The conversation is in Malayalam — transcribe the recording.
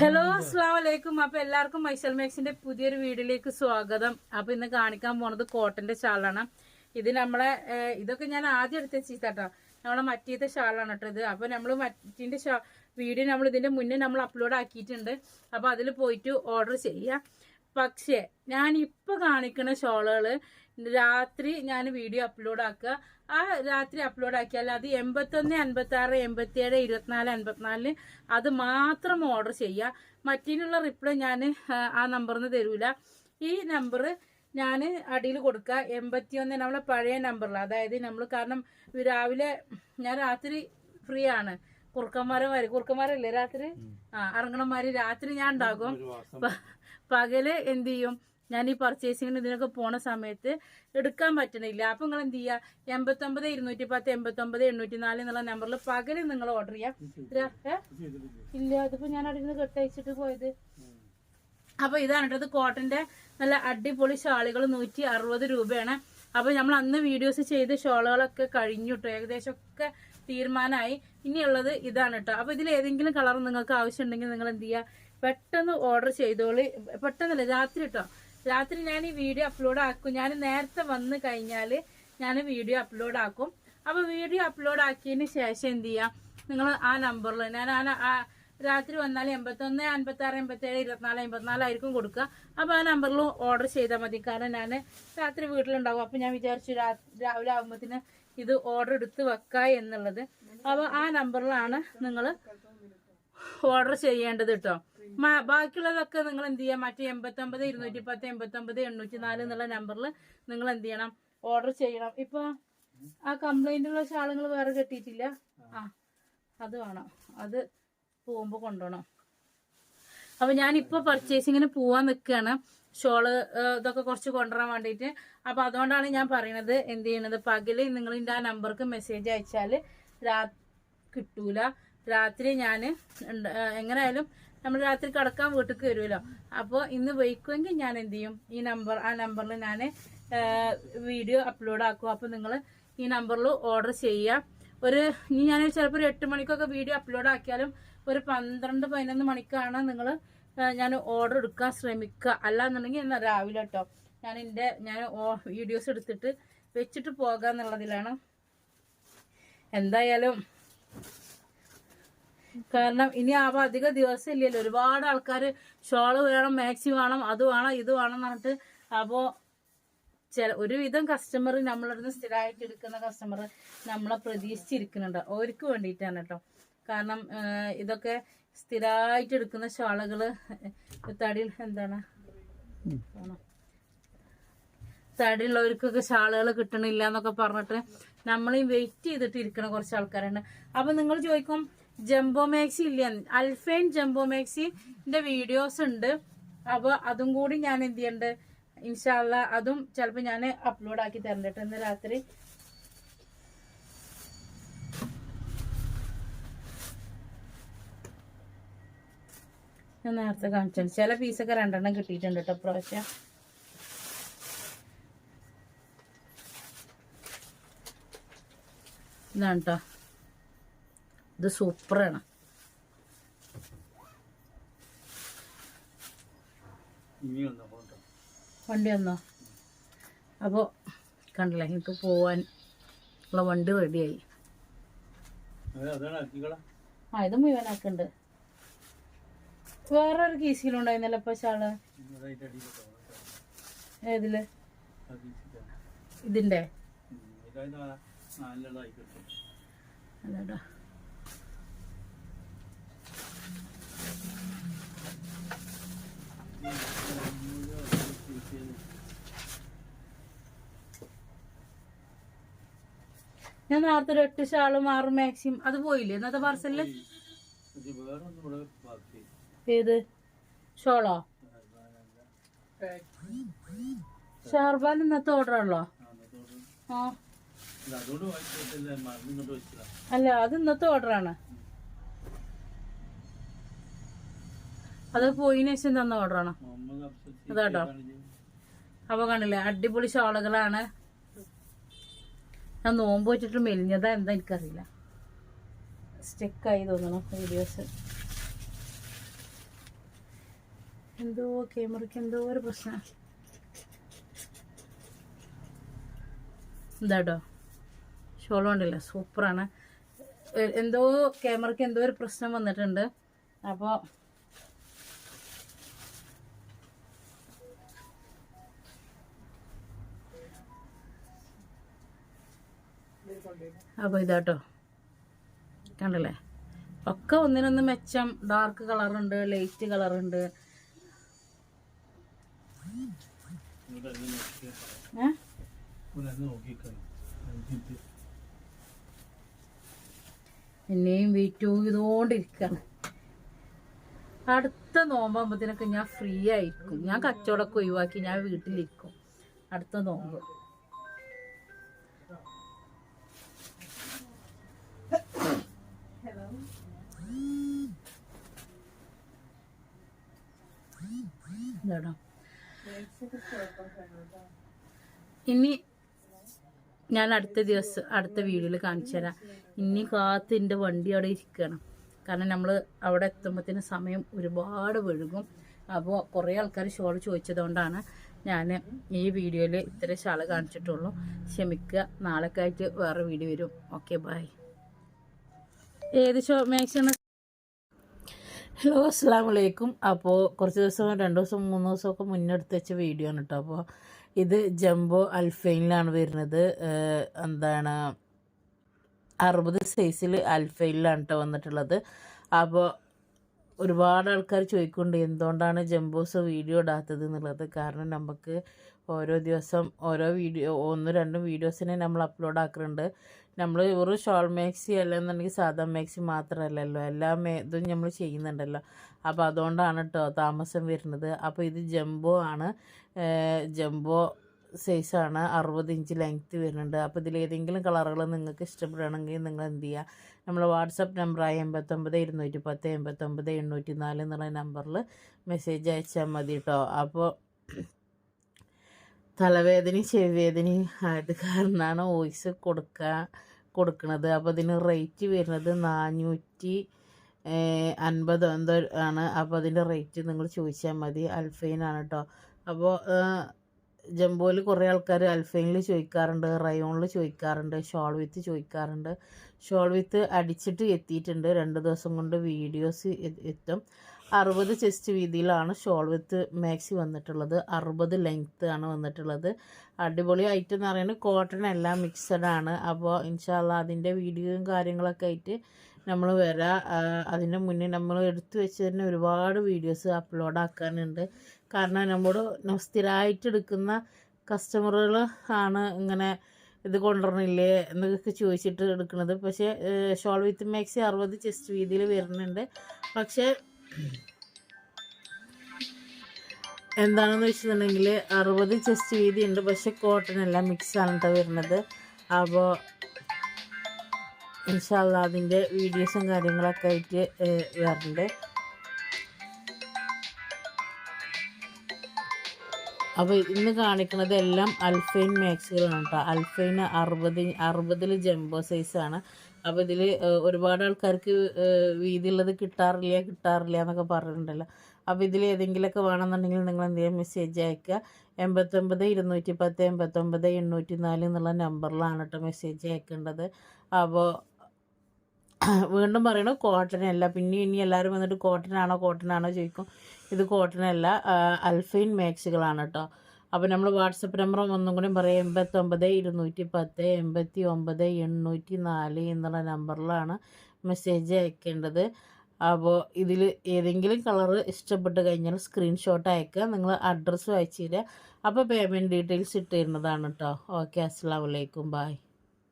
ഹലോ അസ്സാം വലൈക്കും അപ്പൊ എല്ലാവർക്കും മൈസൽ മേക്സിന്റെ പുതിയൊരു വീഡിയോയിലേക്ക് സ്വാഗതം. അപ്പൊ ഇന്ന് കാണിക്കാൻ പോണത് കോട്ടന്റെ ഷാളാണ്. ഇത് നമ്മളെ ഇതൊക്കെ ഞാൻ ആദ്യം എടുത്ത ചീത്താട്ടോ നമ്മളെ മറ്റീത്തെ ഷാളാണ് കേട്ടോ ഇത്. അപ്പൊ നമ്മൾ മറ്റീന്റെ ഷാ വീഡിയോ നമ്മൾ ഇതിന്റെ മുന്നേ നമ്മൾ അപ്ലോഡ് ആക്കിയിട്ടുണ്ട്. അപ്പൊ അതിൽ പോയിട്ട് ഓർഡർ ചെയ്യാം. പക്ഷേ ഞാൻ ഇപ്പൊ കാണിക്കുന്ന ഷോളുകൾ രാത്രി ഞാൻ വീഡിയോ അപ്ലോഡ് ആക്കുക. ആ രാത്രി അപ്ലോഡ് ആക്കിയാൽ അത് എൺപത്തൊന്ന് അൻപത്തി ആറ് എൺപത്തി ഏഴ് ഇരുപത്തിനാല് അൻപത്തിനാലിന് അത് മാത്രം ഓർഡർ ചെയ്യുക. മറ്റേനുള്ള റിപ്ലൈ ഞാൻ ആ നമ്പറിൽ നിന്ന് തരൂല. ഈ നമ്പർ ഞാൻ അടിയിൽ കൊടുക്കുക. എൺപത്തി ഒന്ന് നമ്മളെ പഴയ നമ്പറിൽ അതായത് നമ്മൾ കാരണം രാവിലെ ഞാൻ രാത്രി ഫ്രീ ആണ്. കുറുക്കന്മാരെ വരെ. കുറുക്കന്മാരല്ലേ രാത്രി? ആ അറങ്ങണമാര് രാത്രി ഞാൻ ഉണ്ടാകും. പകൽ എന്ത് ചെയ്യും? ഞാൻ ഈ പർച്ചേസിങ്ങിന് ഇതിനൊക്കെ പോണ സമയത്ത് എടുക്കാൻ പറ്റണില്ല. അപ്പൊ നിങ്ങൾ എന്ത് ചെയ്യുക എൺപത്തൊമ്പത് ഇരുന്നൂറ്റി പത്ത് എൺപത്തൊമ്പത് എണ്ണൂറ്റി നാല് എന്നുള്ള നമ്പറിൽ പകൽ നിങ്ങൾ ഓർഡർ ചെയ്യാം? ഇല്ല അതിപ്പോ ഞാൻ അവിടെ നിന്ന് കെട്ടയച്ചിട്ട് പോയത്. അപ്പൊ ഇതാണ് കേട്ടോ ഇത് കോട്ടന്റെ നല്ല അടിപൊളി ഷാളുകൾ നൂറ്റി അറുപത് രൂപയാണ്. അപ്പൊ നമ്മൾ അന്ന് വീഡിയോസ് ചെയ്ത് ഷോളുകളൊക്കെ കഴിഞ്ഞു കേട്ടോ ഏകദേശം ഒക്കെ തീരുമാനമായി ഇനിയുള്ളത് ഇതാണ് കേട്ടോ അപ്പൊ ഇതിൽ ഏതെങ്കിലും കളർ നിങ്ങൾക്ക് ആവശ്യമുണ്ടെങ്കിൽ നിങ്ങൾ എന്ത് ചെയ്യുക പെട്ടെന്ന് ഓർഡർ ചെയ്തോളി. പെട്ടെന്നല്ല രാത്രി കേട്ടോ രാത്രി ഞാൻ ഈ വീഡിയോ അപ്ലോഡ് ആക്കും. ഞാൻ നേരത്തെ വന്നു കഴിഞ്ഞാൽ ഞാൻ വീഡിയോ അപ്ലോഡ് ആക്കും. അപ്പോൾ വീഡിയോ അപ്ലോഡ് ആക്കിയതിന് ശേഷം എന്ത് ചെയ്യാം? നിങ്ങൾ ആ നമ്പറിൽ ഞാൻ ആ രാത്രി വന്നാൽ എൺപത്തൊന്ന് അൻപത്തി ആറ് എൺപത്തി ഏഴ് ഇരുപത്തിനാല് അമ്പത്തിനാലായിരിക്കും കൊടുക്കുക. അപ്പോൾ ആ നമ്പറിൽ ഓർഡർ ചെയ്താൽ മതി. കാരണം ഞാൻ രാത്രി വീട്ടിലുണ്ടാകും അപ്പോൾ ഞാൻ വിചാരിച്ചു രാവിലെ ആകുമ്പോഴത്തേന് ഇത് ഓർഡർ എടുത്ത് വെക്കുക എന്നുള്ളത്. അപ്പോൾ ആ നമ്പറിലാണ് നിങ്ങൾ ഓർഡർ ചെയ്യേണ്ടത് കേട്ടോ ബാക്കിയുള്ളതൊക്കെ നിങ്ങൾ എന്ത് ചെയ്യാം മറ്റേ എൺപത്തൊമ്പത് ഇരുന്നൂറ്റി പത്ത് എൺപത്തി ഒമ്പത് എണ്ണൂറ്റി നാല് എന്നുള്ള നമ്പറിൽ നിങ്ങൾ എന്ത് ചെയ്യണം. ഓർഡർ ചെയ്യണം ഇപ്പൊ ആ കംപ്ലൈന്റുള്ള ഷാളുകൾ വേറെ കിട്ടിയിട്ടില്ല? ആ അത് വേണം. അത് പോകുമ്പോ കൊണ്ടുപോകണം അപ്പൊ ഞാനിപ്പോ പർച്ചേസിങ്ങിന് പോവാൻ നിൽക്കുകയാണ് ഷോൾ ഇതൊക്കെ കുറച്ച് കൊണ്ടുവരാൻ വേണ്ടിയിട്ട്. അപ്പൊ അതുകൊണ്ടാണ് ഞാൻ പറയണത് എന്ത് ചെയ്യണത്? പകൽ നിങ്ങൾ ആ നമ്പർക്ക് മെസ്സേജ് അയച്ചാൽ രാ കിട്ടൂല. രാത്രി ഞാൻ എങ്ങനെയായാലും നമ്മൾ രാത്രി കിടക്കാൻ വീട്ടിലേക്ക് വരുമല്ലോ. അപ്പോൾ ഇന്ന് വൈക്കുമെങ്കിൽ ഞാൻ എന്ത് ചെയ്യും? ഈ നമ്പർ ആ നമ്പറിൽ ഞാൻ വീഡിയോ അപ്ലോഡ് ആക്കും. അപ്പോൾ നിങ്ങൾ ഈ നമ്പറിൽ ഓർഡർ ചെയ്യുക ഒരു ഇനി ഞാൻ ചിലപ്പോൾ ഒരു എട്ട് മണിക്കൊക്കെ വീഡിയോ അപ്ലോഡ് ആക്കിയാലും ഒരു പന്ത്രണ്ട് പതിനൊന്ന് മണിക്കാണ് നിങ്ങൾ ഞാൻ ഓർഡർ എടുക്കാൻ ശ്രമിക്കുക. അല്ലാന്നുണ്ടെങ്കിൽ എന്നാൽ രാവിലെ കേട്ടോ ഞാൻ എന്റെ ഞാൻ വീഡിയോസ് എടുത്തിട്ട് വെച്ചിട്ട് പോകാന്നുള്ളതിലാണ്. എന്തായാലും കാരണം ഇനി ആവ അധിക ദിവസം ഇല്ലല്ലോ ഒരുപാട് ആൾക്കാർ ഷോൾ വേണം മാക്സി വേണം അത് വേണം ഇത് വേണം എന്ന് പറഞ്ഞിട്ട് അപ്പോൾ ചില ഒരുവിധം കസ്റ്റമർ നമ്മളടുന്ന് സ്ഥിരമായിട്ട് എടുക്കുന്ന കസ്റ്റമർ നമ്മളെ പ്രതീക്ഷിച്ചിരിക്കുന്നുണ്ട്. അവർക്ക് വേണ്ടിയിട്ടാണ് കേട്ടോ. കാരണം ഇതൊക്കെ സ്ഥിരമായിട്ട് എടുക്കുന്ന ഷാളുകൾ തടിയിൽ എന്താണ്? തടിയുള്ളവർക്കൊക്കെ ഷാളുകൾ കിട്ടണില്ല എന്നൊക്കെ പറഞ്ഞിട്ട് നമ്മളീ വെയിറ്റ് ചെയ്തിട്ട് ഇരിക്കണ കുറച്ച് ആൾക്കാരുണ്ട്. അപ്പൊ നിങ്ങൾ ചോദിക്കും ജംബോ മാക്സി ഇല്ല? അൽഫൈൻ ജംബോ മാക്സിന്റെ വീഡിയോസ് ഉണ്ട്. അപ്പോൾ അതും കൂടി ഞാൻ എന്ത് ചെയ്യണ്ട്? ഇൻഷാല്ല അതും ചിലപ്പോൾ ഞാൻ അപ്ലോഡ് ആക്കി തരണ്ടിട്ട് ഇന്ന് രാത്രി. ഞാൻ നേരത്തെ കാണിച്ചു ചില പീസൊക്കെ രണ്ടെണ്ണം കിട്ടിയിട്ടുണ്ട് കേട്ടോ പ്രാവശ്യം ഇതാണ് കേട്ടോ ഇത് സൂപ്പറാണ്. വണ്ടി വന്നോ അപ്പോൾ കണ്ടില്ല എനിക്ക് പോവാൻ ഉള്ള വണ്ടി റെഡിയായി. ആ ഇത് മുഴുവനാക്കുന്നുണ്ട് വേറൊരു കീസിലും കീസിലുണ്ടായിരുന്നല്ലോ ഇപ്പൊ ചാൾ ഏതിൽ? ഇതിന്റെ? അല്ലടാ ഞാൻ നേരത്തെ ഒരു എട്ട് ഷാളും ആറ് മാക്സിം അത് പോയില്ലേ? ഇന്നത്തെ പാർസലിൽ ബാക്കി ഏത്? ഷോളോ? ഷാർബാൻ ഇന്നത്തെ ഓർഡർ ആണല്ലോ. ആ. അല്ല അത് ഇന്നത്തെ ഓർഡർ ആണ്. അത് പോയിന് ശേഷം തന്ന അഫ്സൽ അതാട്ടോ. അപ്പൊ കണ്ടില്ലേ അടിപൊളി ഷോളുകളാണ്. ഞാൻ നോമ്പ് വെച്ചിട്ട് മെലിഞ്ഞതാ എന്താ എനിക്കറിയില്ല. സ്റ്റെക്കായി തോന്നണം വീഡിയോസ് എന്തോ ക്യാമറയ്ക്ക് എന്തോ ഒരു പ്രശ്നം. എന്താട്ടോ? ഷോൾ ഉണ്ടല്ലോ സൂപ്പറാണ്. എന്തോ ക്യാമറയ്ക്ക് എന്തോ ഒരു പ്രശ്നം വന്നിട്ടുണ്ട്. അപ്പോൾ അപ്പോൾ ഇതാട്ടോ. കണ്ടല്ലേ? ഒക്കെ ഒന്നിനൊന്ന് മെച്ചം. ഡാർക്ക് കളറുണ്ട് ലൈറ്റ് കളറുണ്ട് എന്നെയും വെയിറ്റ് ചെയ്തുകൊണ്ടിരിക്കുകയാണ് അടുത്ത നോമ്പാകുമ്പോഴത്തേനൊക്കെ ഞാൻ ഫ്രീ ആയിരിക്കും. ഞാൻ കച്ചവടമൊക്കെ ഒഴിവാക്കി ഞാൻ വീട്ടിലിരിക്കും. അടുത്ത നോമ്പ്. ഇതാണോ ഇനി ഞാൻ അടുത്ത ദിവസം അടുത്ത വീഡിയോയിൽ കാണിച്ചു തരാം. ഇനി കാത്ത് എന്റെ വണ്ടി അവിടെ ഇരിക്കണം. കാരണം നമ്മൾ അവിടെ എത്തുമ്പോഴത്തേന് സമയം ഒരുപാട് വഴുകും അപ്പോൾ കുറേ ആൾക്കാർ ഷോൾ ചോദിച്ചതുകൊണ്ടാണ് ഞാൻ ഈ വീഡിയോയിൽ ഇത്ര ഷാൾ കാണിച്ചിട്ടുള്ളൂ. ക്ഷമിക്കുക. നാളെക്കായിട്ട് വേറെ വീഡിയോ വരും. Okay bye. ഏത് ഷോ മാക്സിമം ഹലോ അസ്സാം വലൈക്കും അപ്പോൾ കുറച്ച് ദിവസം രണ്ട് ദിവസം മൂന്ന് ദിവസമൊക്കെ മുന്നെടുത്ത് വെച്ച വീഡിയോ ആണ് കേട്ടോ അപ്പോൾ ഇത് ജംബോ അൽഫൈനിലാണ് വരുന്നത്. എന്താണ് അറുപത് സൈസിൽ അൽഫൈനിലാണ് കേട്ടോ വന്നിട്ടുള്ളത്. അപ്പോൾ ഒരുപാട് ആൾക്കാർ ചോദിക്കുന്നുണ്ട് എന്തുകൊണ്ടാണ് ജംബോസ് വീഡിയോ ഇടാത്തത് എന്നുള്ളത്. കാരണം നമുക്ക് ഓരോ ദിവസം ഓരോ വീഡിയോ ഒന്നും രണ്ടും വീഡിയോസിനെ നമ്മൾ അപ്ലോഡ് ആക്കുന്നുണ്ട് നമ്മൾ ഒരു ഷോൾ മാക്സി അല്ലെന്നുണ്ടെങ്കിൽ സാധാ മാക്സി മാത്രമല്ലല്ലോ എല്ലാ ഇതും നമ്മൾ ചെയ്യുന്നുണ്ടല്ലോ. അപ്പോൾ അതുകൊണ്ടാണ് കേട്ടോ താമസം വരുന്നത്. അപ്പോൾ ഇത് ജംബോ ആണ്. ജംബോ സൈസാണ് അറുപത് ഇഞ്ച് ലെങ്ത്ത് വരുന്നുണ്ട്. അപ്പോൾ ഇതിലേതെങ്കിലും കളറുകൾ നിങ്ങൾക്ക് ഇഷ്ടപ്പെടുകയാണെങ്കിൽ നിങ്ങൾ എന്ത് ചെയ്യുക നമ്മൾ വാട്സപ്പ് നമ്പറായ എൺപത്തൊമ്പത് ഇരുന്നൂറ്റി പത്ത് എൺപത്തൊമ്പത് എണ്ണൂറ്റി നാല് എന്നുള്ള നമ്പറിൽ മെസ്സേജ് അയച്ചാൽ മതി കേട്ടോ അപ്പോൾ തലവേദനയും ചെവിവേദനയും ആയത് കാരണമാണ് വോയിസ് കൊടുക്കുക കൊടുക്കുന്നത് അപ്പോൾ അതിന് റേറ്റ് വരുന്നത് നാനൂറ്റി അൻപത് എന്തോ ആണ്. അപ്പോൾ അതിന്റെ റേറ്റ് നിങ്ങൾ ചോദിച്ചാൽ മതി. അൽഫൈനാണ് കേട്ടോ അപ്പോൾ ജംബോയിൽ കുറേ ആൾക്കാർ അൽഫൈനിൽ ചോദിക്കാറുണ്ട് റയോണിൽ ചോദിക്കാറുണ്ട് ഷോൾ വിത്ത് ചോദിക്കാറുണ്ട്. ഷോൾ വിത്ത് അടിച്ചിട്ട് എത്തിയിട്ടുണ്ട്. രണ്ട് ദിവസം കൊണ്ട് വീഡിയോസ് എത്തും. അറുപത് ചെസ്റ്റ് വീതിയിലാണ് ഷോൾ വിത്ത് മാക്സി വന്നിട്ടുള്ളത്. അറുപത് ലെങ്ത്ത് ആണ് വന്നിട്ടുള്ളത്. അടിപൊളി ഐറ്റം എന്ന് പറയുന്നത് കോട്ടൺ എല്ലാം മിക്സഡ് ആണ്. അപ്പോൾ ഇൻഷാല്ല അതിന്റെ വീഡിയോയും കാര്യങ്ങളൊക്കെ ആയിട്ട് നമ്മൾ വരാം. അതിന്റെ മുന്നേ നമ്മൾ എടുത്തു വെച്ച് തന്നെ ഒരുപാട് വീഡിയോസ് അപ്ലോഡ് ആക്കാനുണ്ട്. കാരണം നമ്മോട് സ്ഥിരമായിട്ട് എടുക്കുന്ന കസ്റ്റമറുകൾ ആണ് ഇങ്ങനെ ഇത് കൊണ്ടുവരണില്ലേ എന്നൊക്കെ ചോദിച്ചിട്ട് എടുക്കുന്നത്. പക്ഷേ ഷോൾ വിത്ത് മാക്സി അറുപത് ചെസ്റ്റ് വീതിയിൽ വരുന്നുണ്ട്. പക്ഷേ എന്താണെന്ന് വെച്ചിട്ടുണ്ടെങ്കിൽ അറുപത് ചെസ്റ്റ് വീതി ഉണ്ട് പക്ഷെ കോട്ടൺ എല്ലാം മിക്സ് ആണ് കേട്ടോ വരുന്നത് അപ്പോൾ ഇൻഷാല്ല അതിന്റെ വീഡിയോസും കാര്യങ്ങളൊക്കെ ആയിട്ട് വരുന്നുണ്ട് അപ്പോൾ ഇന്ന് കാണിക്കുന്നത് എല്ലാം അൽഫൈൻ മാക്സുകളാണ് കേട്ടോ അൽഫൈൻ അറുപത് അറുപതിൽ ജംബോ സൈസാണ് അപ്പോൾ ഇതിൽ ഒരുപാട് ആൾക്കാർക്ക് വീതിയുള്ളത് കിട്ടാറില്ല കിട്ടാറില്ല എന്നൊക്കെ പറഞ്ഞിട്ടുണ്ടല്ലോ. അപ്പോൾ ഇതിൽ ഏതെങ്കിലുമൊക്കെ വേണമെന്നുണ്ടെങ്കിൽ നിങ്ങൾ എന്ത് ചെയ്യുക മെസ്സേജ് അയക്കുക. എൺപത്തൊമ്പത് ഇരുന്നൂറ്റി പത്ത് എൺപത്തൊമ്പത് എണ്ണൂറ്റി നാല് എന്നുള്ള നമ്പറിലാണ് കേട്ടോ മെസ്സേജ് അയക്കേണ്ടത്. അപ്പോൾ വീണ്ടും പറയണു കോട്ടൺ അല്ല. പിന്നെ ഇനി എല്ലാവരും വന്നിട്ട് കോട്ടൺ ആണോ കോട്ടൺ ആണോ ചോദിക്കും. ഇത് കോട്ടൺ അല്ല അൽഫൈൻ മാക്സുകളാണ് കേട്ടോ അപ്പോൾ നമ്മൾ വാട്സപ്പ് നമ്പർ ഒന്നും കൂടി പറയാം. എൺപത്തൊമ്പത് ഇരുന്നൂറ്റി പത്ത് എൺപത്തി ഒമ്പത് എണ്ണൂറ്റി നാല് എന്നുള്ള നമ്പറിലാണ് മെസ്സേജ് അയക്കേണ്ടത്. അപ്പോൾ ഇതിൽ ഏതെങ്കിലും കളറ് ഇഷ്ടപ്പെട്ട് കഴിഞ്ഞാൽ സ്ക്രീൻഷോട്ട് അയക്കുക. നിങ്ങൾ അഡ്രസ്സ് അയച്ചു തരിക. അപ്പോൾ പേയ്മെന്റ് ഡീറ്റെയിൽസ് ഇട്ട് തരുന്നതാണ് കേട്ടോ ഓക്കെ അസ്സാം വലൈക്കും ബായ്